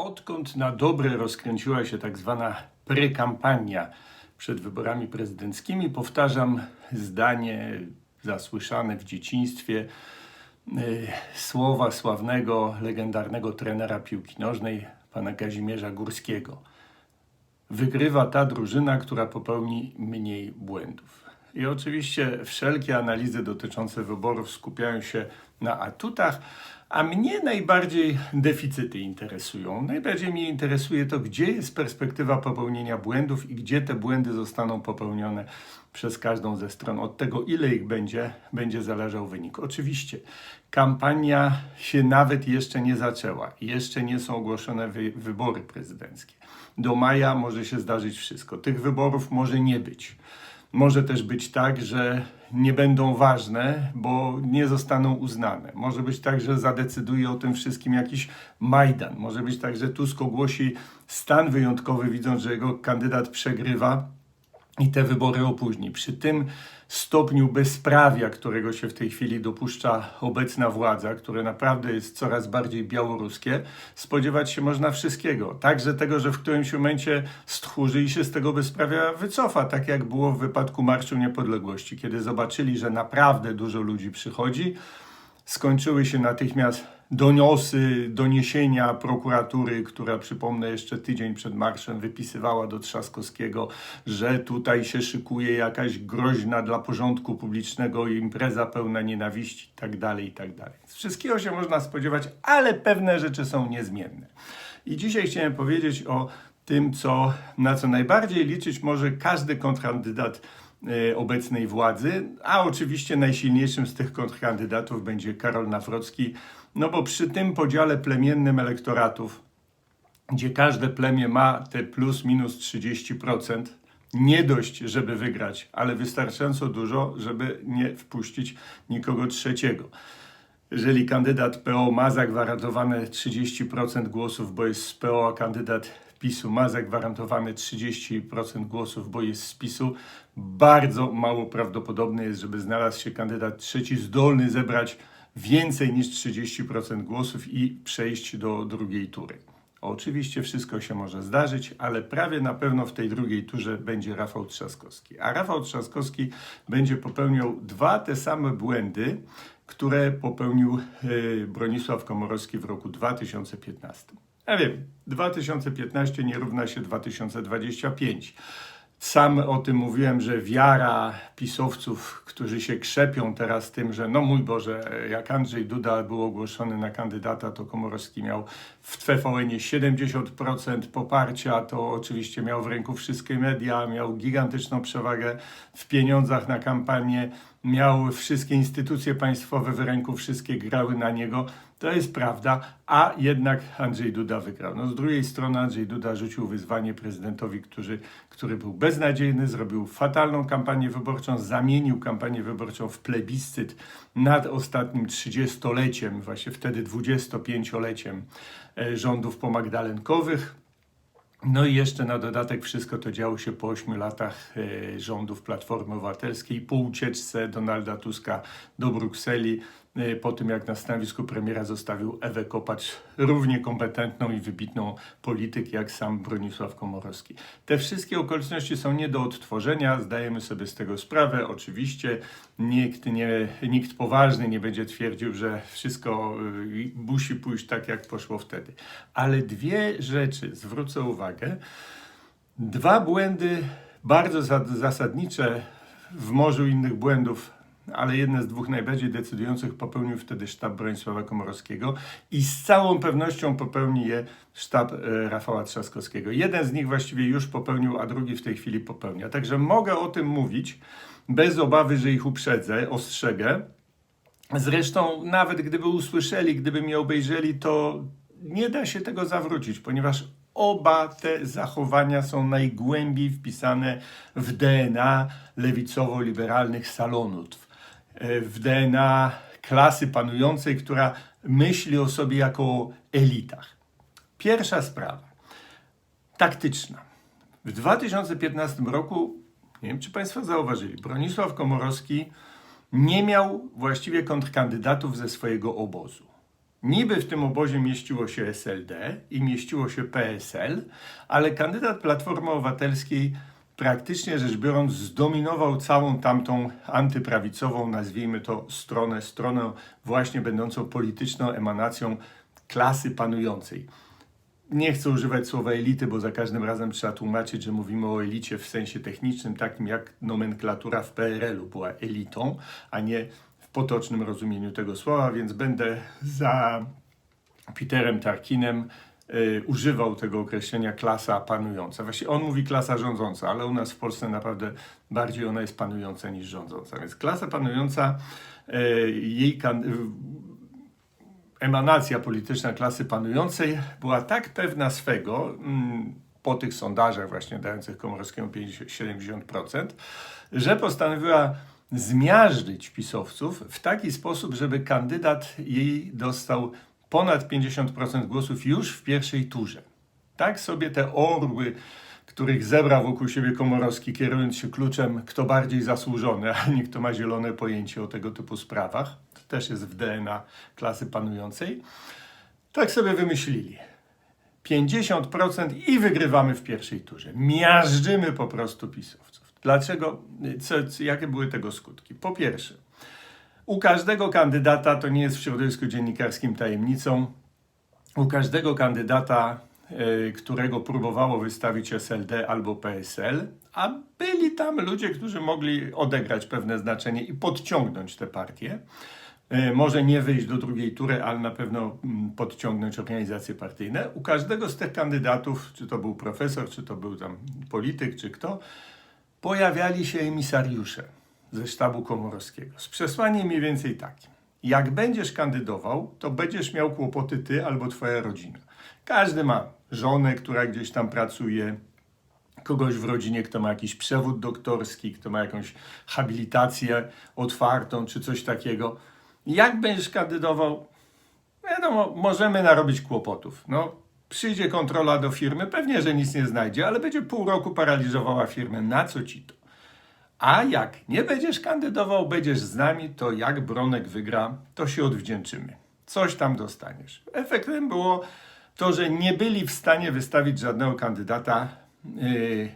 Odkąd na dobre rozkręciła się tak zwana prekampania przed wyborami prezydenckimi, powtarzam zdanie zasłyszane w dzieciństwie, y, słowa sławnego, legendarnego trenera piłki nożnej, pana Kazimierza Górskiego. Wygrywa ta drużyna, która popełni mniej błędów. I oczywiście wszelkie analizy dotyczące wyborów skupiają się na atutach, a mnie najbardziej deficyty interesują. Najbardziej mnie interesuje to, gdzie jest perspektywa popełnienia błędów i gdzie te błędy zostaną popełnione przez każdą ze stron. Od tego, ile ich będzie, będzie zależał wynik. Oczywiście kampania się nawet jeszcze nie zaczęła. Jeszcze nie są ogłoszone wy wybory prezydenckie. Do maja może się zdarzyć wszystko. Tych wyborów może nie być. Może też być tak, że nie będą ważne, bo nie zostaną uznane. Może być tak, że zadecyduje o tym wszystkim jakiś Majdan. Może być tak, że Tusk ogłosi stan wyjątkowy, widząc, że jego kandydat przegrywa i te wybory opóźni. Przy tym stopniu bezprawia, którego się w tej chwili dopuszcza obecna władza, które naprawdę jest coraz bardziej białoruskie, spodziewać się można wszystkiego. Także tego, że w którymś momencie stchórzy i się z tego bezprawia wycofa, tak jak było w wypadku Marszu Niepodległości, kiedy zobaczyli, że naprawdę dużo ludzi przychodzi, skończyły się natychmiast doniosy, doniesienia prokuratury, która przypomnę jeszcze tydzień przed marszem wypisywała do Trzaskowskiego, że tutaj się szykuje jakaś groźna dla porządku publicznego impreza pełna nienawiści i tak dalej, i tak wszystkiego się można spodziewać, ale pewne rzeczy są niezmienne. I dzisiaj chciałem powiedzieć o tym, co, na co najbardziej liczyć może każdy kontrkandydat e, obecnej władzy, a oczywiście najsilniejszym z tych kontrkandydatów będzie Karol Nawrocki, no bo przy tym podziale plemiennym elektoratów, gdzie każde plemię ma te plus minus 30%, nie dość, żeby wygrać, ale wystarczająco dużo, żeby nie wpuścić nikogo trzeciego. Jeżeli kandydat PO ma zagwarantowane 30% głosów, bo jest z PO, a kandydat PiSu ma zagwarantowane 30% głosów, bo jest z PiSu, bardzo mało prawdopodobne jest, żeby znalazł się kandydat trzeci zdolny zebrać więcej niż 30% głosów i przejść do drugiej tury. Oczywiście wszystko się może zdarzyć, ale prawie na pewno w tej drugiej turze będzie Rafał Trzaskowski. A Rafał Trzaskowski będzie popełniał dwa te same błędy, które popełnił e, Bronisław Komorowski w roku 2015. Ja wiem, 2015 nie równa się 2025. Sam o tym mówiłem, że wiara pisowców, którzy się krzepią teraz tym, że no mój Boże, jak Andrzej Duda był ogłoszony na kandydata, to Komorowski miał w TVN-ie 70% poparcia, to oczywiście miał w ręku wszystkie media, miał gigantyczną przewagę w pieniądzach na kampanię, miał wszystkie instytucje państwowe w ręku, wszystkie grały na niego. To jest prawda, a jednak Andrzej Duda wygrał. No, z drugiej strony Andrzej Duda rzucił wyzwanie prezydentowi, który, który był beznadziejny, zrobił fatalną kampanię wyborczą, zamienił kampanię wyborczą w plebiscyt nad ostatnim 30-leciem, właśnie wtedy 25-leciem e, rządów pomagdalenkowych. No i jeszcze na dodatek wszystko to działo się po 8 latach e, rządów Platformy Obywatelskiej, po ucieczce Donalda Tuska do Brukseli, po tym jak na stanowisku premiera zostawił Ewę Kopacz, równie kompetentną i wybitną polityk jak sam Bronisław Komorowski. Te wszystkie okoliczności są nie do odtworzenia, zdajemy sobie z tego sprawę. Oczywiście nikt, nie, nikt poważny nie będzie twierdził, że wszystko y, musi pójść tak, jak poszło wtedy. Ale dwie rzeczy zwrócę uwagę. Dwa błędy bardzo za- zasadnicze w morzu innych błędów, ale jedne z dwóch najbardziej decydujących popełnił wtedy sztab Bronisława Komorowskiego i z całą pewnością popełni je sztab e, Rafała Trzaskowskiego. Jeden z nich właściwie już popełnił, a drugi w tej chwili popełnia. Także mogę o tym mówić bez obawy, że ich uprzedzę, ostrzegę. Zresztą, nawet gdyby usłyszeli, gdyby mnie obejrzeli, to nie da się tego zawrócić, ponieważ oba te zachowania są najgłębiej wpisane w DNA lewicowo-liberalnych salonów, w DNA klasy panującej, która myśli o sobie jako o elitach. Pierwsza sprawa, taktyczna. W 2015 roku, nie wiem czy Państwo zauważyli, Bronisław Komorowski nie miał właściwie kontrkandydatów ze swojego obozu. Niby w tym obozie mieściło się SLD i mieściło się PSL, ale kandydat Platformy Obywatelskiej praktycznie rzecz biorąc zdominował całą tamtą antyprawicową, nazwijmy to stronę, stronę właśnie będącą polityczną emanacją klasy panującej. Nie chcę używać słowa elity, bo za każdym razem trzeba tłumaczyć, że mówimy o elicie w sensie technicznym, takim jak nomenklatura w PRL-u była elitą, a nie w potocznym rozumieniu tego słowa, więc będę za Peterem Tarkinem używał tego określenia klasa panująca. Właściwie on mówi klasa rządząca, ale u nas w Polsce naprawdę bardziej ona jest panująca niż rządząca. Więc klasa panująca, y, jej y, emanacja polityczna klasy panującej była tak pewna swego, mm, po tych sondażach właśnie dających Komorowskiemu 50, 70%, że postanowiła zmiażdżyć pisowców w taki sposób, żeby kandydat jej dostał ponad 50% głosów już w pierwszej turze. Tak sobie te orły, których zebrał wokół siebie Komorowski, kierując się kluczem, kto bardziej zasłużony, a nie kto ma zielone pojęcie o tego typu sprawach, to też jest w DNA klasy panującej, tak sobie wymyślili. 50% i wygrywamy w pierwszej turze. Miażdżymy po prostu pisowców. Dlaczego? Co, jakie były tego skutki? Po pierwsze, u każdego kandydata, to nie jest w środowisku dziennikarskim tajemnicą, u każdego kandydata, e, którego próbowało wystawić SLD albo PSL, a byli tam ludzie, którzy mogli odegrać pewne znaczenie i podciągnąć te partie, e, może nie wyjść do drugiej tury, ale na pewno mm, podciągnąć organizacje partyjne. U każdego z tych kandydatów, czy to był profesor, czy to był tam polityk, czy kto, pojawiali się emisariusze ze sztabu komorowskiego z przesłaniem mniej więcej takim. Jak będziesz kandydował, to będziesz miał kłopoty ty albo twoja rodzina. Każdy ma żonę, która gdzieś tam pracuje, kogoś w rodzinie, kto ma jakiś przewód doktorski, kto ma jakąś habilitację otwartą czy coś takiego. Jak będziesz kandydował, wiadomo, możemy narobić kłopotów. No, przyjdzie kontrola do firmy, pewnie, że nic nie znajdzie, ale będzie pół roku paraliżowała firmę. Na co ci to? A jak nie będziesz kandydował, będziesz z nami, to jak Bronek wygra, to się odwdzięczymy. Coś tam dostaniesz. Efektem było to, że nie byli w stanie wystawić żadnego kandydata yy,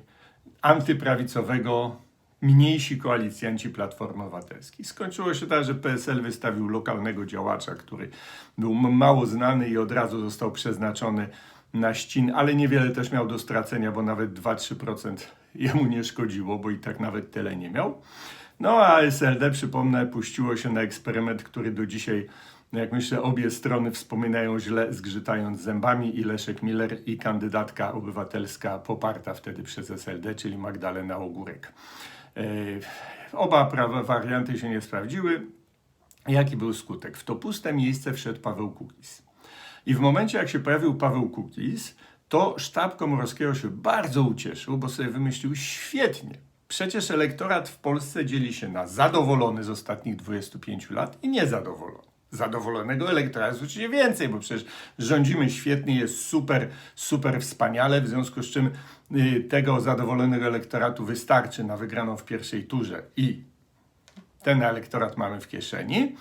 antyprawicowego, mniejsi koalicjanci Platformy Obywatelskiej. Skończyło się tak, że PSL wystawił lokalnego działacza, który był mało znany i od razu został przeznaczony na ścin, ale niewiele też miał do stracenia, bo nawet 2-3% jemu nie szkodziło, bo i tak nawet tyle nie miał. No a SLD, przypomnę, puściło się na eksperyment, który do dzisiaj, no jak myślę, obie strony wspominają źle, zgrzytając zębami i Leszek Miller i kandydatka obywatelska poparta wtedy przez SLD, czyli Magdalena Ogórek. Yy, Oba prawa warianty się nie sprawdziły. Jaki był skutek? W to puste miejsce wszedł Paweł Kukiz. I w momencie, jak się pojawił Paweł Kukiz, to sztab Komorowskiego się bardzo ucieszył, bo sobie wymyślił świetnie. Przecież elektorat w Polsce dzieli się na zadowolony z ostatnich 25 lat i niezadowolony. Zadowolonego elektora jest oczywiście więcej, bo przecież rządzimy świetnie, jest super, super wspaniale, w związku z czym y, tego zadowolonego elektoratu wystarczy na wygraną w pierwszej turze i ten elektorat mamy w kieszeni,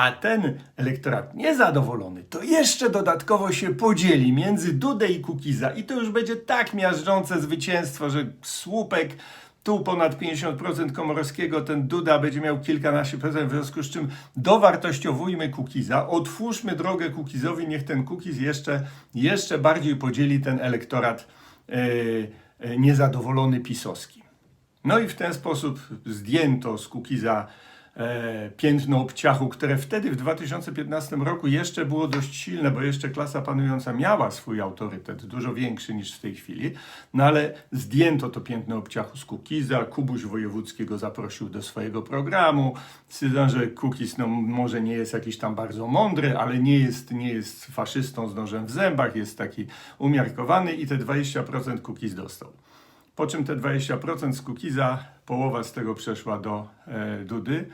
a ten elektorat niezadowolony to jeszcze dodatkowo się podzieli między Dudę i Kukiza i to już będzie tak miażdżące zwycięstwo, że słupek tu ponad 50% Komorowskiego, ten Duda będzie miał kilkanaście procent, w związku z czym dowartościowujmy Kukiza, otwórzmy drogę Kukizowi, niech ten Kukiz jeszcze, jeszcze bardziej podzieli ten elektorat e, niezadowolony pisowski. No i w ten sposób zdjęto z Kukiza piętno obciachu, które wtedy w 2015 roku jeszcze było dość silne, bo jeszcze klasa panująca miała swój autorytet, dużo większy niż w tej chwili, no ale zdjęto to piętno obciachu z Kukiza, Kubuś Wojewódzki go zaprosił do swojego programu, stwierdzam, że Kukiz no, może nie jest jakiś tam bardzo mądry, ale nie jest, nie jest faszystą z nożem w zębach, jest taki umiarkowany i te 20% Kukiz dostał. Po czym te 20% z Kukiza, połowa z tego przeszła do e, Dudy,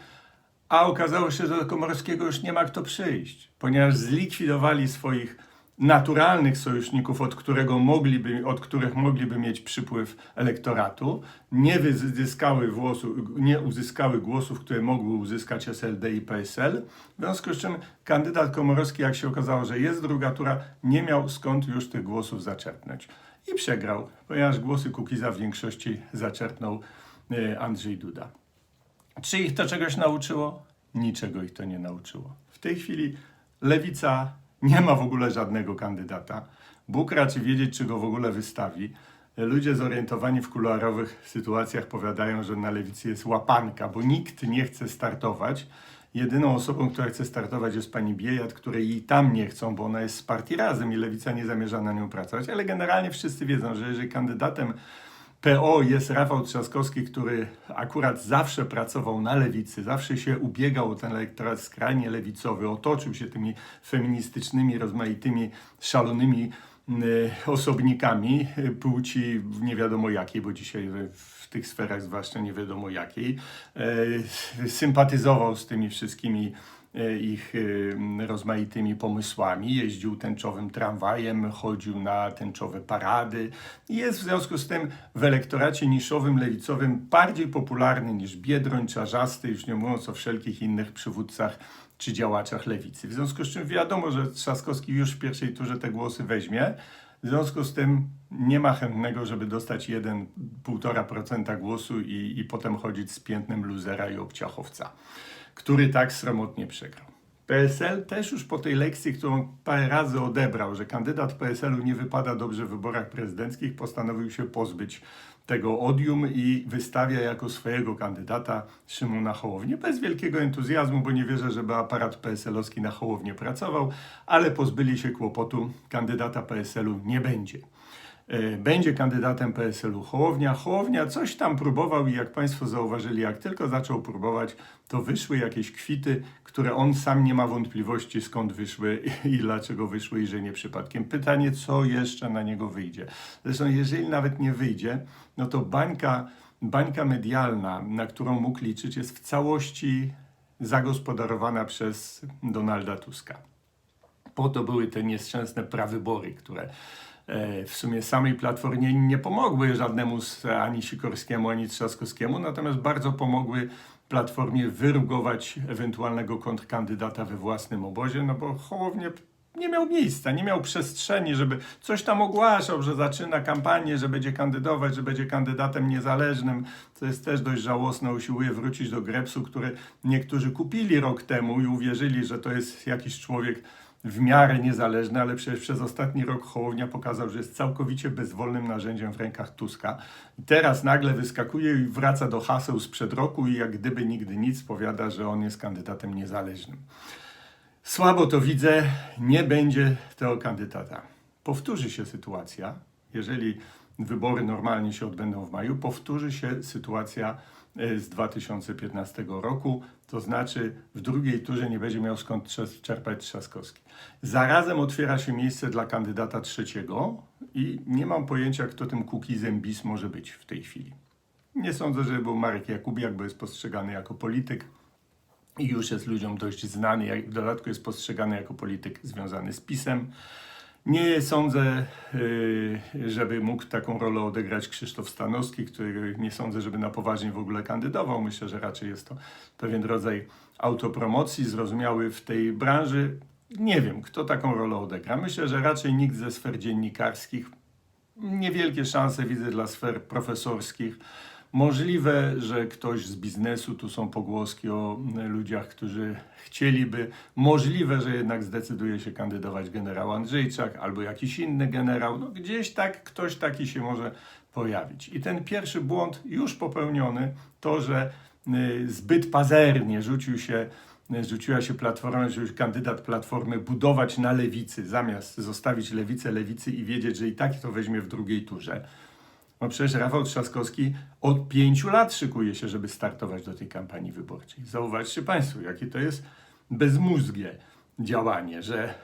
a okazało się, że do Komorowskiego już nie ma kto przyjść, ponieważ zlikwidowali swoich naturalnych sojuszników, od, którego mogliby, od których mogliby mieć przypływ elektoratu, nie wyzyskały głosu, nie uzyskały głosów, które mogły uzyskać SLD i PSL. W związku z czym kandydat Komorowski, jak się okazało, że jest druga tura, nie miał skąd już tych głosów zaczerpnąć. I przegrał, ponieważ głosy Kukiza w większości zaczerpnął e, Andrzej Duda. Czy ich to czegoś nauczyło? Niczego ich to nie nauczyło. W tej chwili lewica nie ma w ogóle żadnego kandydata. Bóg raczy wiedzieć, czy go w ogóle wystawi. Ludzie zorientowani w kuluarowych sytuacjach powiadają, że na lewicy jest łapanka, bo nikt nie chce startować. Jedyną osobą, która chce startować jest pani Biejat, której i tam nie chcą, bo ona jest z partii razem i lewica nie zamierza na nią pracować. Ale generalnie wszyscy wiedzą, że jeżeli kandydatem PO jest Rafał Trzaskowski, który akurat zawsze pracował na lewicy, zawsze się ubiegał o ten elektorat skrajnie lewicowy, otoczył się tymi feministycznymi, rozmaitymi, szalonymi osobnikami y, płci nie wiadomo jakiej, bo dzisiaj w tych sferach zwłaszcza nie wiadomo jakiej, y, sympatyzował z tymi wszystkimi e, ich y, rozmaitymi pomysłami, jeździł tęczowym tramwajem, chodził na tęczowe parady. Jest w związku z tym w elektoracie niszowym, lewicowym bardziej popularny niż Biedroń, Czarzasty, już nie mówiąc o wszelkich innych przywódcach czy działaczach lewicy. W związku z czym wiadomo, że Trzaskowski już w pierwszej turze te głosy weźmie. W związku z tym nie ma chętnego, żeby dostać 1,5% głosu i, i potem chodzić z piętnem luzera i obciachowca, który tak sromotnie przegrał. PSL też już po tej lekcji, którą parę razy odebrał, że kandydat PSL-u nie wypada dobrze w wyborach prezydenckich, postanowił się pozbyć tego odium i wystawia jako swojego kandydata Szymona Hołownię. Bez wielkiego entuzjazmu, bo nie wierzę, żeby aparat PSL-owski na Hołownię pracował, ale pozbyli się kłopotu, kandydata PSL-u nie będzie. E, Będzie kandydatem PSL-u Hołownia. Hołownia coś tam próbował i jak Państwo zauważyli, jak tylko zaczął próbować, to wyszły jakieś kwity, które on sam nie ma wątpliwości skąd wyszły i dlaczego wyszły i że nie przypadkiem. Pytanie, co jeszcze na niego wyjdzie. Zresztą jeżeli nawet nie wyjdzie, no to bańka, bańka medialna, na którą mógł liczyć, jest w całości zagospodarowana przez Donalda Tuska. Po to były te nieszczęsne prawybory, które w sumie samej Platformie nie pomogły żadnemu ani Sikorskiemu, ani Trzaskowskiemu, natomiast bardzo pomogły Platformie wyrugować ewentualnego kontrkandydata we własnym obozie, no bo Hołownie nie miał miejsca, nie miał przestrzeni, żeby coś tam ogłaszał, że zaczyna kampanię, że będzie kandydować, że będzie kandydatem niezależnym, co jest też dość żałosne, usiłuje wrócić do Grepsu, który niektórzy kupili rok temu i uwierzyli, że to jest jakiś człowiek w miarę niezależny, ale przecież przez ostatni rok Hołownia pokazał, że jest całkowicie bezwolnym narzędziem w rękach Tuska. Teraz nagle wyskakuje i wraca do haseł sprzed roku i jak gdyby nigdy nic powiada, że on jest kandydatem niezależnym. Słabo to widzę, nie będzie tego kandydata. Powtórzy się sytuacja, jeżeli wybory normalnie się odbędą w maju, powtórzy się sytuacja z 2015 roku, to znaczy w drugiej turze nie będzie miał skąd czerpać Trzaskowski. Zarazem otwiera się miejsce dla kandydata trzeciego i nie mam pojęcia, kto tym Kukizem bis może być w tej chwili. Nie sądzę, że był Marek Jakubiak, bo jest postrzegany jako polityk i już jest ludziom dość znany, w dodatku jest postrzegany jako polityk związany z PiSem. Nie sądzę, yy, żeby mógł taką rolę odegrać Krzysztof Stanowski, który nie sądzę, żeby na poważnie w ogóle kandydował. Myślę, że raczej jest to pewien rodzaj autopromocji, zrozumiały w tej branży. Nie wiem, kto taką rolę odegra. Myślę, że raczej nikt ze sfer dziennikarskich. Niewielkie szanse widzę dla sfer profesorskich. Możliwe, że ktoś z biznesu, tu są pogłoski o ludziach, którzy chcieliby, możliwe, że jednak zdecyduje się kandydować generał Andrzejczak albo jakiś inny generał. No, gdzieś tak ktoś taki się może pojawić. I ten pierwszy błąd już popełniony, to, że y, zbyt pazernie rzucił się, rzuciła się platforma, że kandydat platformy budować na lewicy, zamiast zostawić lewicę lewicy i wiedzieć, że i tak to weźmie w drugiej turze. No przecież Rafał Trzaskowski od pięciu lat szykuje się, żeby startować do tej kampanii wyborczej. Zauważcie Państwo, jakie to jest bezmózgie działanie, że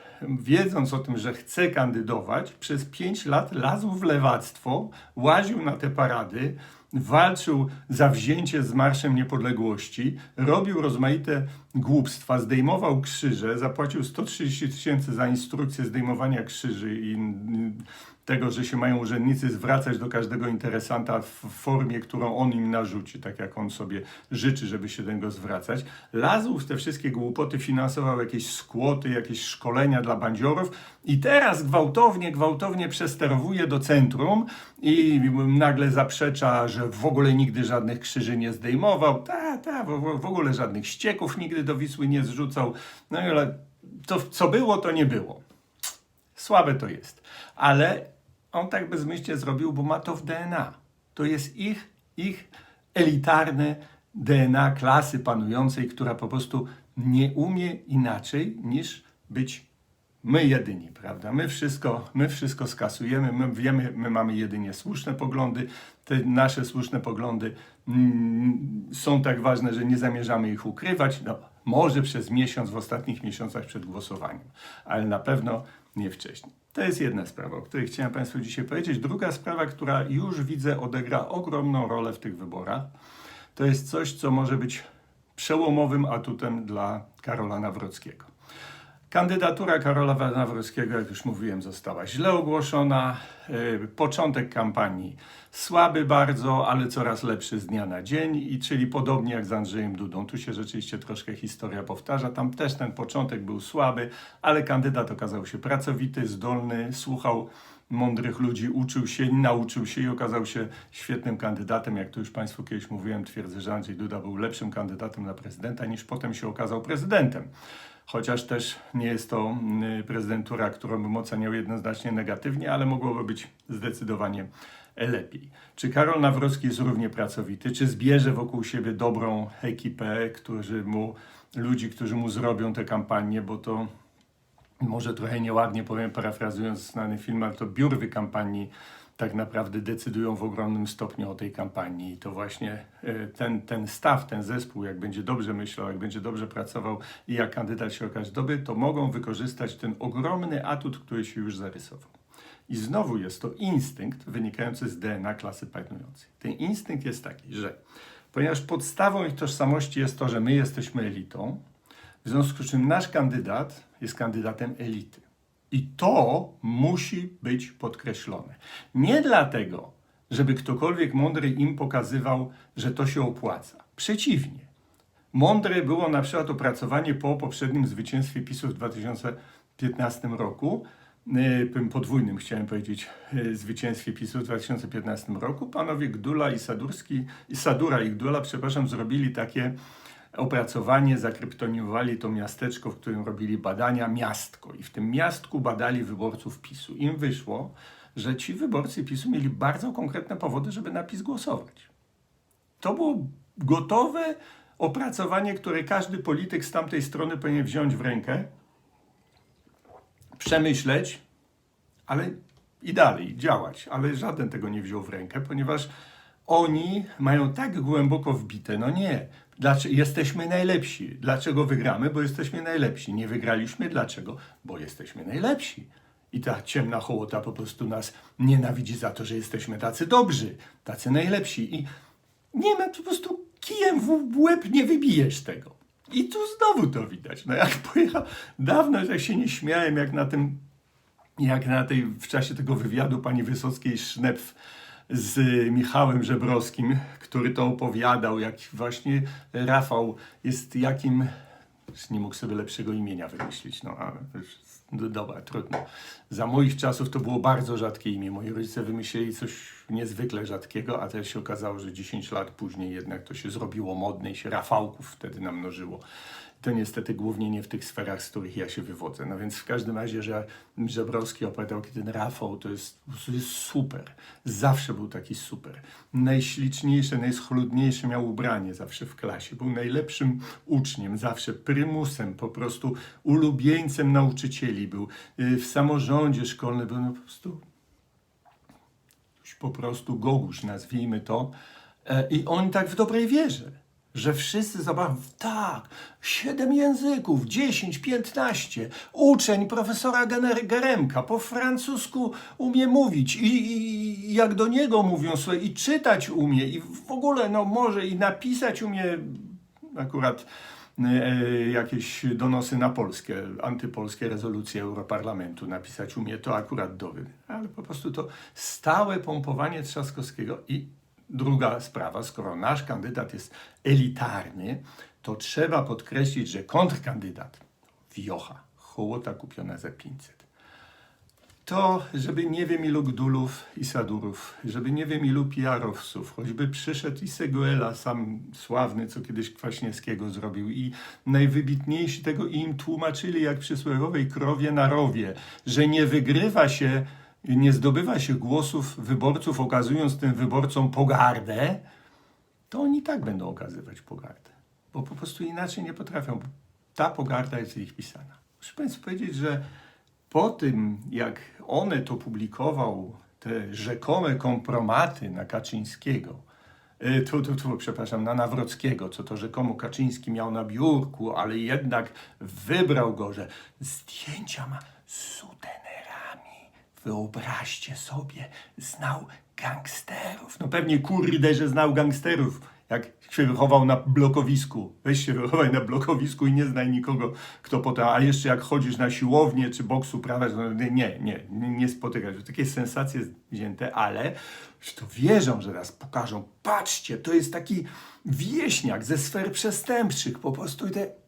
wiedząc o tym, że chce kandydować, przez pięć lat lazł w lewactwo, łaził na te parady, walczył za wzięcie z Marszem Niepodległości, robił rozmaite głupstwa, zdejmował krzyże, zapłacił 130 tysięcy za instrukcję zdejmowania krzyży i tego, że się mają urzędnicy zwracać do każdego interesanta w formie, którą on im narzuci, tak jak on sobie życzy, żeby się do niego zwracać. Lazł w te wszystkie głupoty, finansował jakieś skłoty, jakieś szkolenia dla bandziorów i teraz gwałtownie, gwałtownie przesterowuje do centrum i nagle zaprzecza, że w ogóle nigdy żadnych krzyży nie zdejmował, ta, ta, w, ogóle żadnych ścieków nigdy do Wisły nie zrzucał. No ale to, co było, to nie było. Słabe to jest. Ale on tak bezmyślnie zrobił, bo ma to w DNA. To jest ich, ich elitarne DNA klasy panującej, która po prostu nie umie inaczej niż być my jedyni, prawda? My wszystko, my wszystko skasujemy, my wiemy, my mamy jedynie słuszne poglądy. Te nasze słuszne poglądy mm, są tak ważne, że nie zamierzamy ich ukrywać. No, może przez miesiąc, w ostatnich miesiącach przed głosowaniem, ale na pewno nie wcześniej. To jest jedna sprawa, o której chciałem Państwu dzisiaj powiedzieć. Druga sprawa, która już widzę odegra ogromną rolę w tych wyborach, to jest coś, co może być przełomowym atutem dla Karola Nawrockiego. Kandydatura Karola Nawrockiego, jak już mówiłem, została źle ogłoszona. Yy, Początek kampanii słaby bardzo, ale coraz lepszy z dnia na dzień, i czyli podobnie jak z Andrzejem Dudą. Tu się rzeczywiście troszkę historia powtarza. Tam też ten początek był słaby, ale kandydat okazał się pracowity, zdolny, słuchał mądrych ludzi, uczył się, nauczył się i okazał się świetnym kandydatem. Jak to już Państwu kiedyś mówiłem, twierdzę, że Andrzej Duda był lepszym kandydatem na prezydenta niż potem się okazał prezydentem. Chociaż też nie jest to mm, prezydentura, którą bym oceniał jednoznacznie negatywnie, ale mogłoby być zdecydowanie lepiej. Czy Karol Nawrocki jest równie pracowity? Czy zbierze wokół siebie dobrą ekipę, którzy mu, ludzi, którzy mu zrobią tę kampanię, bo to może trochę nieładnie powiem, parafrazując znany film, ale to biurwy kampanii tak naprawdę decydują w ogromnym stopniu o tej kampanii. I to właśnie e, ten, ten staw, ten zespół, jak będzie dobrze myślał, jak będzie dobrze pracował i jak kandydat się okaże dobry, to mogą wykorzystać ten ogromny atut, który się już zarysował. I znowu jest to instynkt wynikający z DNA klasy panującej. Ten instynkt jest taki, że ponieważ podstawą ich tożsamości jest to, że my jesteśmy elitą, w związku z czym nasz kandydat jest kandydatem elity. I to musi być podkreślone. Nie dlatego, żeby ktokolwiek mądry im pokazywał, że to się opłaca. Przeciwnie. Mądre było na przykład opracowanie po poprzednim zwycięstwie PiSu w 2015 roku, y, podwójnym chciałem powiedzieć, y, zwycięstwie PiSu w 2015 roku. Panowie Gdula i Sadurski, Sadura i Gdula, przepraszam, zrobili takie opracowanie, zakryptonimowali to miasteczko, w którym robili badania, miastko. I w tym miastku badali wyborców PiSu. Im wyszło, że ci wyborcy PiSu mieli bardzo konkretne powody, żeby na PiS głosować. To było gotowe opracowanie, które każdy polityk z tamtej strony powinien wziąć w rękę, przemyśleć, ale i dalej działać. Ale żaden tego nie wziął w rękę, ponieważ oni mają tak głęboko wbite, no nie, dlaczego, jesteśmy najlepsi. Dlaczego wygramy? Bo jesteśmy najlepsi. Nie wygraliśmy, dlaczego? Bo jesteśmy najlepsi. I ta ciemna hołota po prostu nas nienawidzi za to, że jesteśmy tacy dobrzy, tacy najlepsi. I nie ma po prostu kijem w łeb nie wybijesz tego. I tu znowu to widać. No jak pojechał, dawno jak się nie śmiałem, jak na tym, jak na tej, w czasie tego wywiadu pani Wysockiej Sznepf z Michałem Żebrowskim, który to opowiadał, jak właśnie Rafał jest jakim, nie mógł sobie lepszego imienia wymyślić, no ale dobra, trudno. Za moich czasów to było bardzo rzadkie imię. Moi rodzice wymyśleli coś niezwykle rzadkiego, a też się okazało, że 10 lat później jednak to się zrobiło modne i się Rafałków wtedy namnożyło to niestety głównie nie w tych sferach, z których ja się wywodzę. No więc w każdym razie, że Żebrowski opowiadał, kiedy ten Rafał to jest, to jest super. Zawsze był taki super. Najśliczniejsze, najschludniejsze miał ubranie zawsze w klasie. Był najlepszym uczniem, zawsze prymusem, po prostu ulubieńcem nauczycieli był. Y, W samorządzie szkolnym był no po prostu po prostu Goguś, nazwijmy to. E, I on tak w dobrej wierze. Że wszyscy zobaczą, tak, siedem języków, 10, 15, uczeń profesora Geremka, po francusku umie mówić i, i, jak do niego mówią, słuchaj, i czytać umie, i w ogóle, no może i napisać umie, akurat e, jakieś donosy na Polskę, antypolskie rezolucje Europarlamentu napisać umie, to akurat dowód. Ale po prostu to stałe pompowanie Trzaskowskiego i druga sprawa, skoro nasz kandydat jest elitarny, to trzeba podkreślić, że kontrkandydat Wiocha, hołota kupiona za 500 to, żeby nie wiem ilu Gdulów i Sadurów, żeby nie wiem ilu PR-owców, choćby przyszedł i Seguela, sam sławny, co kiedyś Kwaśniewskiego zrobił i najwybitniejsi tego im tłumaczyli jak przysłowiowej krowie na rowie, że nie wygrywa się, nie zdobywa się głosów wyborców, okazując tym wyborcom pogardę, to oni tak będą okazywać pogardę, bo po prostu inaczej nie potrafią. Ta pogarda jest ich pisana. Muszę Państwu powiedzieć, że po tym, jak one to publikował, te rzekome kompromaty na Kaczyńskiego, e, tu, tu, tu, przepraszam, na Nawrockiego, co to rzekomo Kaczyński miał na biurku, ale jednak wybrał go, że zdjęcia ma z sutenerami. Wyobraźcie sobie, znał gangsterów. No pewnie kurde, że znał gangsterów, jak się wychował na blokowisku. Weź się wychowaj na blokowisku i nie znaj nikogo, kto potem, a jeszcze jak chodzisz na siłownię czy boksu uprawiasz, no nie, nie, nie, nie spotykasz. Takie sensacje wzięte, ale to wierzą, że raz pokażą, patrzcie, to jest taki wieśniak ze sfer przestępczych, po prostu te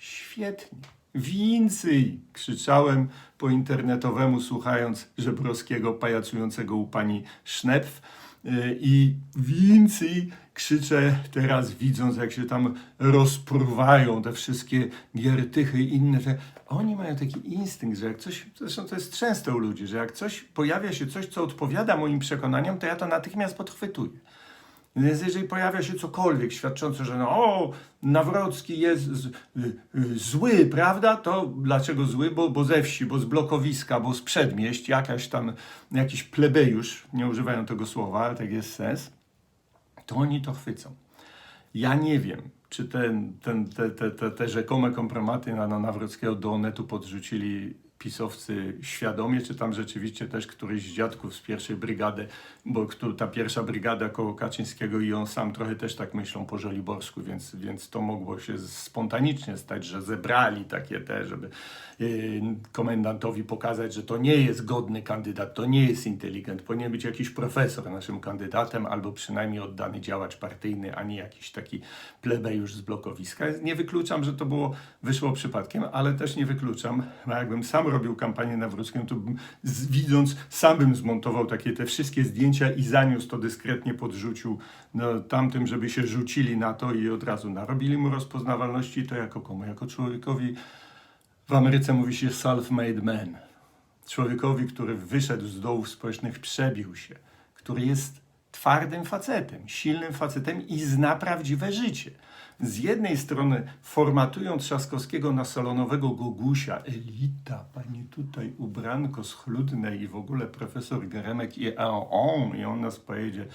Świetnie. Więcej! Krzyczałem po internetowemu, słuchając Żebrowskiego pajacującego u pani Sznepf. Yy, I więcej krzyczę teraz, widząc, jak się tam rozpruwają te wszystkie giertychy i inne. Te... Oni mają taki instynkt, że jak coś, zresztą to jest często u ludzi, że jak coś pojawia się coś, co odpowiada moim przekonaniom, to ja to natychmiast podchwytuję. Więc jeżeli pojawia się cokolwiek świadczące, że no, o, Nawrocki jest z, y, y, zły, prawda? To dlaczego zły? Bo, bo ze wsi, bo z blokowiska, bo z przedmieść, jakaś tam, jakiś plebejusz, nie używają tego słowa, ale tak jest sens, to oni to chwycą. Ja nie wiem, czy ten, ten, te, te, te, te rzekome kompromaty na, na Nawrockiego do Onetu podrzucili pisowcy świadomie, czy tam rzeczywiście też któryś z dziadków z pierwszej brygady, bo ta pierwsza brygada koło Kaczyńskiego i on sam trochę też tak myślą po Żoliborsku, więc, więc to mogło się spontanicznie stać, że zebrali takie te, żeby yy, komendantowi pokazać, że to nie jest godny kandydat, to nie jest inteligent, powinien być jakiś profesor naszym kandydatem, albo przynajmniej oddany działacz partyjny, a nie jakiś taki plebejusz z blokowiska. Nie wykluczam, że to było, wyszło przypadkiem, ale też nie wykluczam, jakbym sam robił kampanię nawrocką, to z, widząc, sam bym zmontował takie te wszystkie zdjęcia i zaniósł to dyskretnie podrzucił no, tamtym, żeby się rzucili na to i od razu narobili mu rozpoznawalności, to jako komu? Jako człowiekowi, w Ameryce mówi się self-made man. Człowiekowi, który wyszedł z dołów społecznych, przebił się, który jest twardym facetem, silnym facetem i zna prawdziwe życie. Z jednej strony formatują Trzaskowskiego na salonowego Gogusia, elita, pani tutaj ubranko schludne i w ogóle profesor Geremek i on, i on nas pojedzie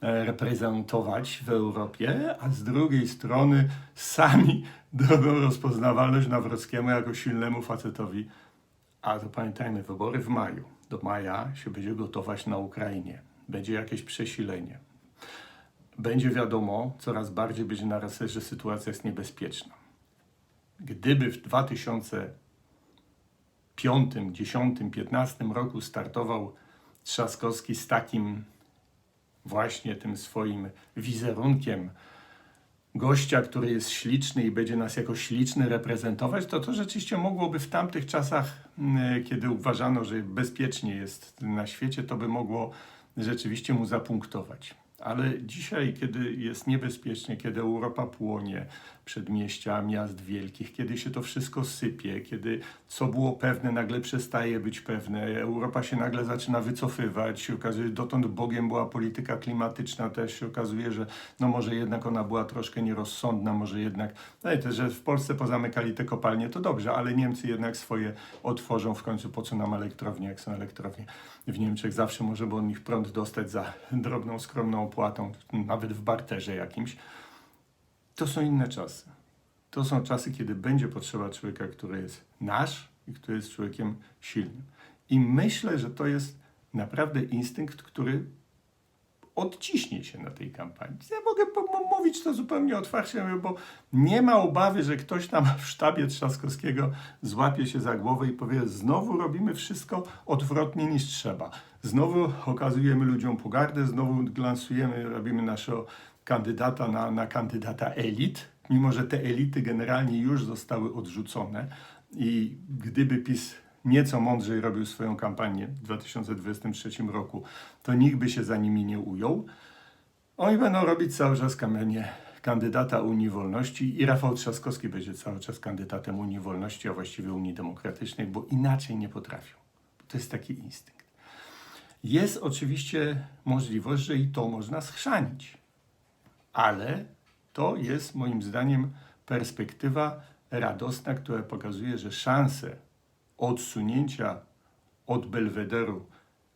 e, reprezentować w Europie, a z drugiej strony sami drogą rozpoznawalność Nawrockiemu jako silnemu facetowi. A to pamiętajmy, wybory w maju. Do maja się będzie gotować na Ukrainie. Będzie jakieś przesilenie będzie wiadomo, coraz bardziej będzie na razie, że sytuacja jest niebezpieczna. Gdyby w 2005, 10, 15 roku startował Trzaskowski z takim właśnie tym swoim wizerunkiem gościa, który jest śliczny i będzie nas jako śliczny reprezentować, to to rzeczywiście mogłoby w tamtych czasach, mm, kiedy uważano, że bezpiecznie jest na świecie, to by mogło rzeczywiście mu zapunktować. Ale dzisiaj, kiedy jest niebezpiecznie, kiedy Europa płonie, przedmieścia miast wielkich, kiedy się to wszystko sypie, kiedy co było pewne nagle przestaje być pewne, Europa się nagle zaczyna wycofywać, się okazuje, dotąd Bogiem była polityka klimatyczna, też się okazuje, że no może jednak ona była troszkę nierozsądna, może jednak, no i też, że w Polsce pozamykali te kopalnie, to dobrze, ale Niemcy jednak swoje otworzą w końcu, po co nam elektrownie, jak są elektrownie w Niemczech, zawsze może by od nich prąd dostać za drobną, skromną opłatą, nawet w barterze jakimś. To są inne czasy. To są czasy, kiedy będzie potrzeba człowieka, który jest nasz i który jest człowiekiem silnym. I myślę, że to jest naprawdę instynkt, który odciśnie się na tej kampanii. Ja mogę mówić to zupełnie otwarcie, bo nie ma obawy, że ktoś tam w sztabie Trzaskowskiego złapie się za głowę i powie: Znowu robimy wszystko odwrotnie niż trzeba. Znowu okazujemy ludziom pogardę, znowu glansujemy, robimy naszego kandydata na, na kandydata elit, mimo że te elity generalnie już zostały odrzucone. I gdyby PiS nieco mądrzej robił swoją kampanię w 2023 roku, to nikt by się za nimi nie ujął. Oni będą robić cały czas kampanię kandydata Unii Wolności i Rafał Trzaskowski będzie cały czas kandydatem Unii Wolności, a właściwie Unii Demokratycznej, bo inaczej nie potrafią. To jest taki instynkt. Jest oczywiście możliwość, że i to można schrzanić, ale to jest moim zdaniem perspektywa radosna, która pokazuje, że szanse odsunięcia od belwederu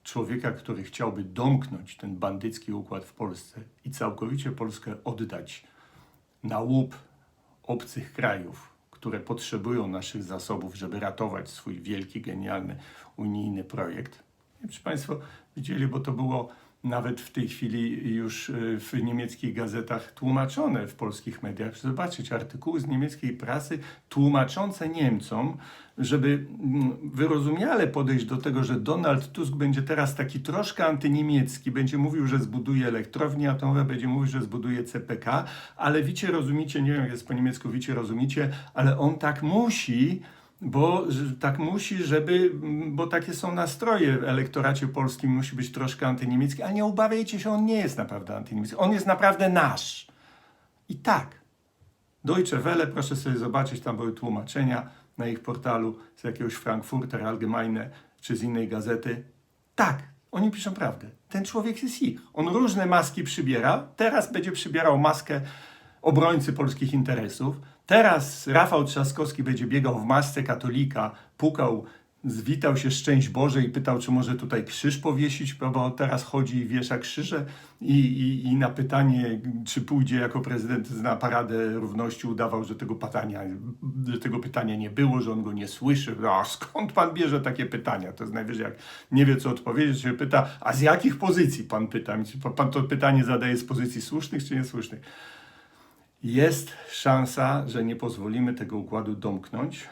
człowieka, który chciałby domknąć ten bandycki układ w Polsce i całkowicie Polskę oddać na łup obcych krajów, które potrzebują naszych zasobów, żeby ratować swój wielki, genialny unijny projekt. Nie czy Państwo widzieli, bo to było nawet w tej chwili już y, w niemieckich gazetach tłumaczone w polskich mediach. Zobaczyć artykuły z niemieckiej prasy tłumaczące Niemcom, żeby mm, wyrozumiale podejść do tego, że Donald Tusk będzie teraz taki troszkę antyniemiecki, będzie mówił, że zbuduje elektrownię atomowe, będzie mówił, że zbuduje CPK, ale wicie, rozumicie, nie wiem jak jest po niemiecku, wicie, rozumicie, ale on tak musi, bo tak musi, żeby, bo takie są nastroje w elektoracie polskim, musi być troszkę antyniemiecki, ale nie obawiajcie się, on nie jest naprawdę antyniemiecki, on jest naprawdę nasz. I tak. Deutsche Welle, proszę sobie zobaczyć, tam były tłumaczenia na ich portalu z jakiegoś Frankfurter Allgemeine czy z innej gazety. Tak, oni piszą prawdę. Ten człowiek jest ich. On różne maski przybiera. Teraz będzie przybierał maskę obrońcy polskich interesów. Teraz Rafał Trzaskowski będzie biegał w masce katolika, pukał, zwitał się szczęść Boże i pytał, czy może tutaj krzyż powiesić, bo- teraz chodzi i wiesza krzyże i, i, i na pytanie, czy pójdzie jako prezydent na paradę równości, udawał, że tego pytania, że tego pytania nie było, że on go nie słyszy. A skąd pan bierze takie pytania? To jest najwyżej jak nie wie, co odpowiedzieć, się pyta, a z jakich pozycji pan pyta? Pan to pytanie zadaje z pozycji słusznych czy niesłusznych? Jest szansa, że nie pozwolimy tego układu domknąć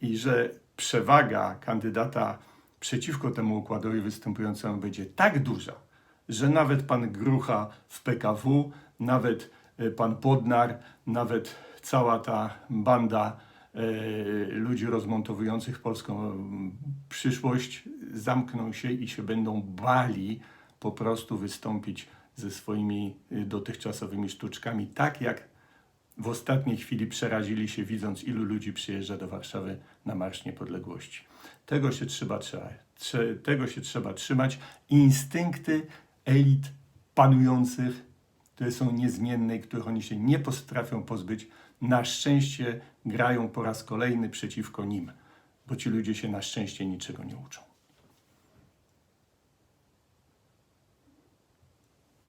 i że przewaga kandydata przeciwko temu układowi występującemu będzie tak duża, że nawet pan Grucha w PKW, nawet e, pan Podnar, nawet cała ta banda e, ludzi rozmontowujących polską przyszłość zamkną się i się będą bali po prostu wystąpić ze swoimi y, dotychczasowymi sztuczkami, tak jak w ostatniej chwili przerazili się, widząc, ilu ludzi przyjeżdża do Warszawy na Marsz Niepodległości. Tego się trzeba, trzeba, trze, tego się trzeba trzymać. Instynkty elit panujących, które są niezmienne i których oni się nie potrafią pozbyć, na szczęście grają po raz kolejny przeciwko nim, bo ci ludzie się na szczęście niczego nie uczą.